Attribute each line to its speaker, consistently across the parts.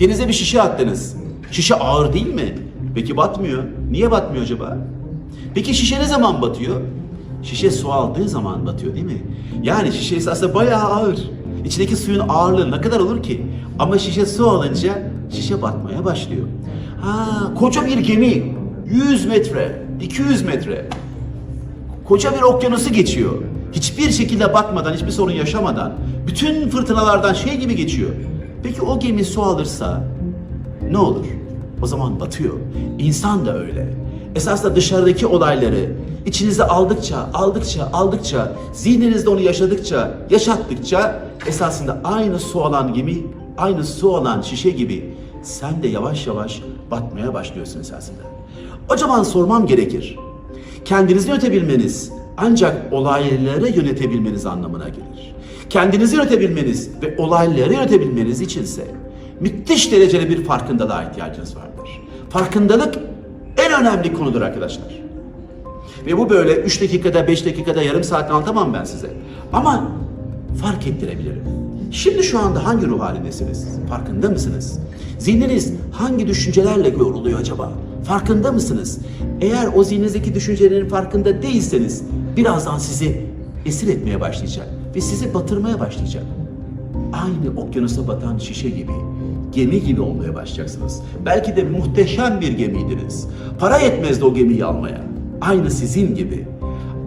Speaker 1: Denize bir şişe attınız. Şişe ağır değil mi? Peki batmıyor. Niye batmıyor acaba? Peki şişe ne zaman batıyor? Şişe su aldığı zaman batıyor değil mi? Yani şişe esasında bayağı ağır. İçindeki suyun ağırlığı ne kadar olur ki? Ama şişe su alınca şişe batmaya başlıyor. Ha, koca bir gemi 100 metre, 200 metre koca bir okyanusu geçiyor. Hiçbir şekilde batmadan, hiçbir sorun yaşamadan, bütün fırtınalardan şey gibi geçiyor. Peki o gemi su alırsa ne olur? O zaman batıyor. İnsan da öyle. Esasında dışarıdaki olayları içinize aldıkça, aldıkça, aldıkça, zihninizde onu yaşadıkça, yaşattıkça esasında aynı su alan gemi, aynı su alan şişe gibi sen de yavaş yavaş batmaya başlıyorsun esasında. O zaman sormam gerekir. Kendinizi yönetebilmeniz ancak olayları yönetebilmeniz anlamına gelir. Kendinizi yönetebilmeniz ve olayları yönetebilmeniz içinse müthiş derecede bir farkındalığa ihtiyacınız vardır. Farkındalık en önemli konudur arkadaşlar. Ve bu böyle 3 dakikada, 5 dakikada, yarım saatte anlatamam ben size. Ama fark ettirebilirim. Şimdi şu anda hangi ruh halindesiniz? Farkında mısınız? Zihniniz hangi düşüncelerle yoruluyor acaba? Farkında mısınız? Eğer o zihninizdeki düşüncelerin farkında değilseniz birazdan sizi esir etmeye başlayacak ve sizi batırmaya başlayacak. Aynı okyanusa batan şişe gibi, gemi gibi olmaya başlayacaksınız. Belki de muhteşem bir gemiydiniz. Para yetmezdi o gemiyi almaya. Aynı sizin gibi.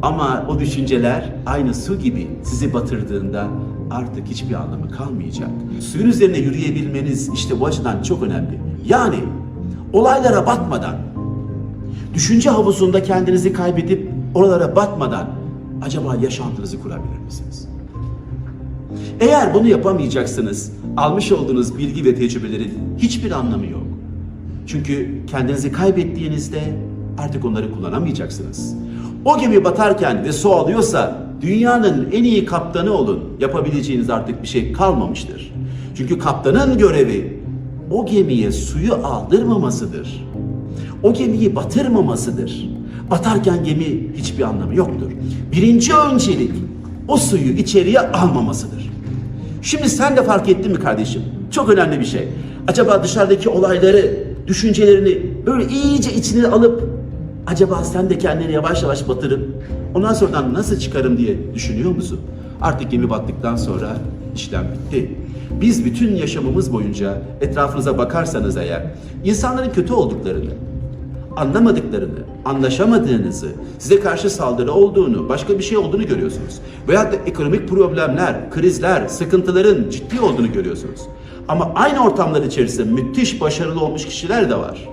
Speaker 1: Ama o düşünceler aynı su gibi sizi batırdığında artık hiçbir anlamı kalmayacak. Suyun üzerine yürüyebilmeniz işte bu açıdan çok önemli. Yani olaylara batmadan, düşünce havuzunda kendinizi kaybedip oralara batmadan acaba yaşantınızı kurabilir misiniz? Eğer bunu yapamayacaksınız, almış olduğunuz bilgi ve tecrübelerin hiçbir anlamı yok. Çünkü kendinizi kaybettiğinizde artık onları kullanamayacaksınız. O gemi batarken ve su alıyorsa dünyanın en iyi kaptanı olun. Yapabileceğiniz artık bir şey kalmamıştır. Çünkü kaptanın görevi o gemiye suyu aldırmamasıdır. O gemiyi batırmamasıdır. Batarken gemi hiçbir anlamı yoktur. Birinci öncelik o suyu içeriye almamasıdır. Şimdi sen de fark ettin mi kardeşim? Çok önemli bir şey. Acaba dışarıdaki olayları, düşüncelerini böyle iyice içine alıp acaba sen de kendini yavaş yavaş batırıp ondan sonradan nasıl çıkarım diye düşünüyor musun? Artık gemi battıktan sonra işlem bitti. Biz bütün yaşamımız boyunca etrafınıza bakarsanız eğer insanların kötü olduklarını, anlamadıklarını, anlaşamadığınızı, size karşı saldırı olduğunu, başka bir şey olduğunu görüyorsunuz. Veyahut da ekonomik problemler, krizler, sıkıntıların ciddi olduğunu görüyorsunuz. Ama aynı ortamlar içerisinde müthiş başarılı olmuş kişiler de var.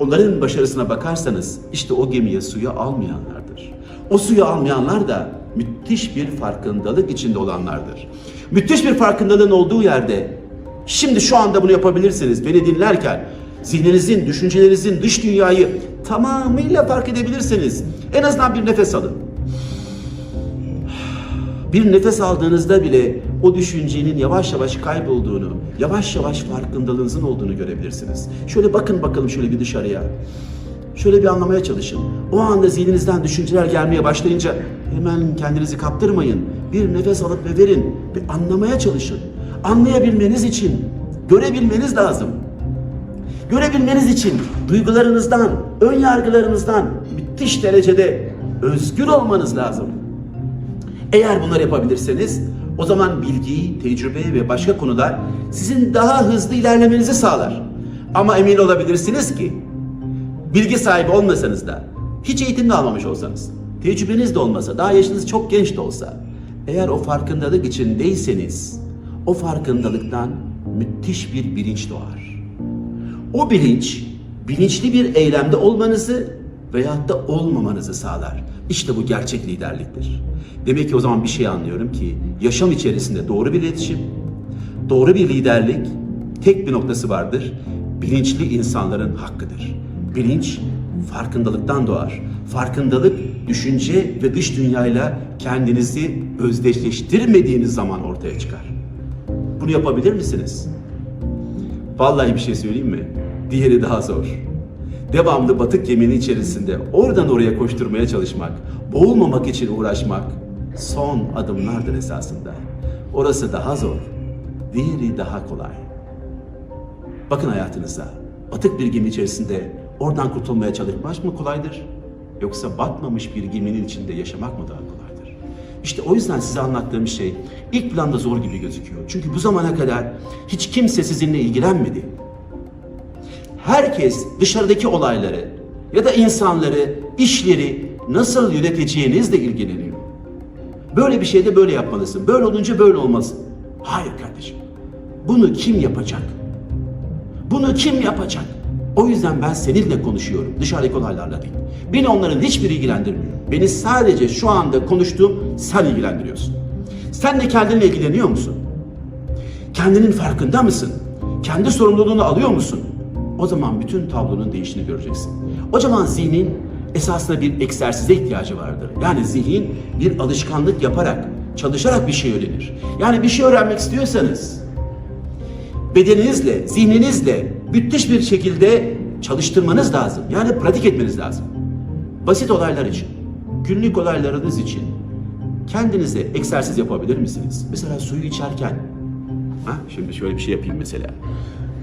Speaker 1: Onların başarısına bakarsanız işte o gemiye suyu almayanlardır. O suyu almayanlar da müthiş bir farkındalık içinde olanlardır. Müthiş bir farkındalığın olduğu yerde şimdi şu anda bunu yapabilirsiniz. Beni dinlerken zihninizin, düşüncelerinizin dış dünyayı tamamıyla fark edebilirsiniz. En azından bir nefes alın. Bir nefes aldığınızda bile o düşüncenin yavaş yavaş kaybolduğunu, yavaş yavaş farkındalığınızın olduğunu görebilirsiniz. Şöyle bakın bakalım şöyle bir dışarıya. Şöyle bir anlamaya çalışın. O anda zihninizden düşünceler gelmeye başlayınca hemen kendinizi kaptırmayın. Bir nefes alıp ve verin. Bir anlamaya çalışın. Anlayabilmeniz için görebilmeniz lazım. Görebilmeniz için duygularınızdan, ön yargılarınızdan müthiş derecede özgür olmanız lazım. Eğer bunları yapabilirseniz o zaman bilgi, tecrübe ve başka konular sizin daha hızlı ilerlemenizi sağlar. Ama emin olabilirsiniz ki bilgi sahibi olmasanız da hiç eğitim de almamış olsanız, tecrübeniz de olmasa, daha yaşınız çok genç de olsa eğer o farkındalık içindeyseniz o farkındalıktan müthiş bir bilinç doğar. O bilinç, bilinçli bir eylemde olmanızı veyahut da olmamanızı sağlar. İşte bu gerçek liderliktir. Demek ki o zaman bir şey anlıyorum ki yaşam içerisinde doğru bir iletişim, doğru bir liderlik tek bir noktası vardır. Bilinçli insanların hakkıdır. Bilinç farkındalıktan doğar. Farkındalık düşünce ve dış dünyayla kendinizi özdeşleştirmediğiniz zaman ortaya çıkar. Bunu yapabilir misiniz? Vallahi bir şey söyleyeyim mi? Diğeri daha zor. Devamlı batık geminin içerisinde oradan oraya koşturmaya çalışmak, boğulmamak için uğraşmak son adımlardır esasında. Orası daha zor, diğeri daha kolay. Bakın hayatınıza. Batık bir gemi içerisinde oradan kurtulmaya çalışmak mı kolaydır? Yoksa batmamış bir geminin içinde yaşamak mı daha kolaydır? İşte o yüzden size anlattığım şey ilk planda zor gibi gözüküyor. Çünkü bu zamana kadar hiç kimse sizinle ilgilenmedi. Herkes dışarıdaki olayları ya da insanları, işleri nasıl yöneteceğinizle ilgileniyor. Böyle bir şeyde böyle yapmalısın. Böyle olunca böyle olmaz. Hayır kardeşim. Bunu kim yapacak? Bunu kim yapacak? O yüzden ben seninle konuşuyorum. Dışarıdaki olaylarla değil. Beni onların hiçbiri ilgilendirmiyor. Beni sadece şu anda konuştuğum sen ilgilendiriyorsun. Sen de kendinle ilgileniyor musun? Kendinin farkında mısın? Kendi sorumluluğunu alıyor musun? O zaman bütün tablonun değişini göreceksin. O zaman zihnin esasında bir egzersize ihtiyacı vardır. Yani zihin bir alışkanlık yaparak, çalışarak bir şey öğrenir. Yani bir şey öğrenmek istiyorsanız bedeninizle, zihninizle müthiş bir şekilde çalıştırmanız lazım. Yani pratik etmeniz lazım. Basit olaylar için, günlük olaylarınız için kendinize egzersiz yapabilir misiniz? Mesela suyu içerken, ha şimdi şöyle bir şey yapayım mesela.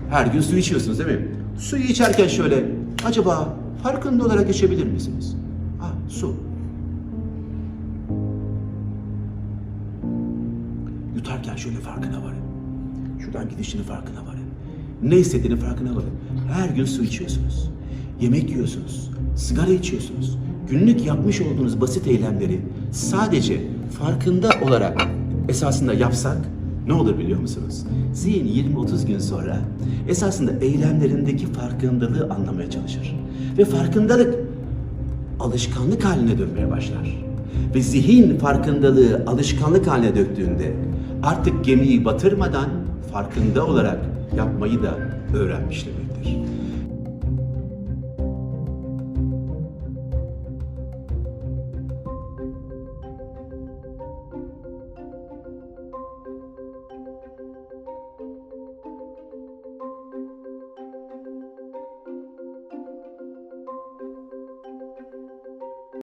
Speaker 1: Her gün su içiyorsunuz değil mi? Suyu içerken şöyle, acaba farkında olarak içebilir misiniz? Ha, su. Yutarken şöyle farkına varın. Şuradan gidişinin farkına varın. Ne hissettiğinin farkına varın. Her gün su içiyorsunuz. Yemek yiyorsunuz. Sigara içiyorsunuz. Günlük yapmış olduğunuz basit eylemleri sadece farkında olarak esasında yapsak ne olur biliyor musunuz? Zihin 20-30 gün sonra esasında eylemlerindeki farkındalığı anlamaya çalışır. Ve farkındalık alışkanlık haline dönmeye başlar. Ve zihin farkındalığı alışkanlık haline döktüğünde artık gemiyi batırmadan farkında olarak yapmayı da öğrenmiş demektir.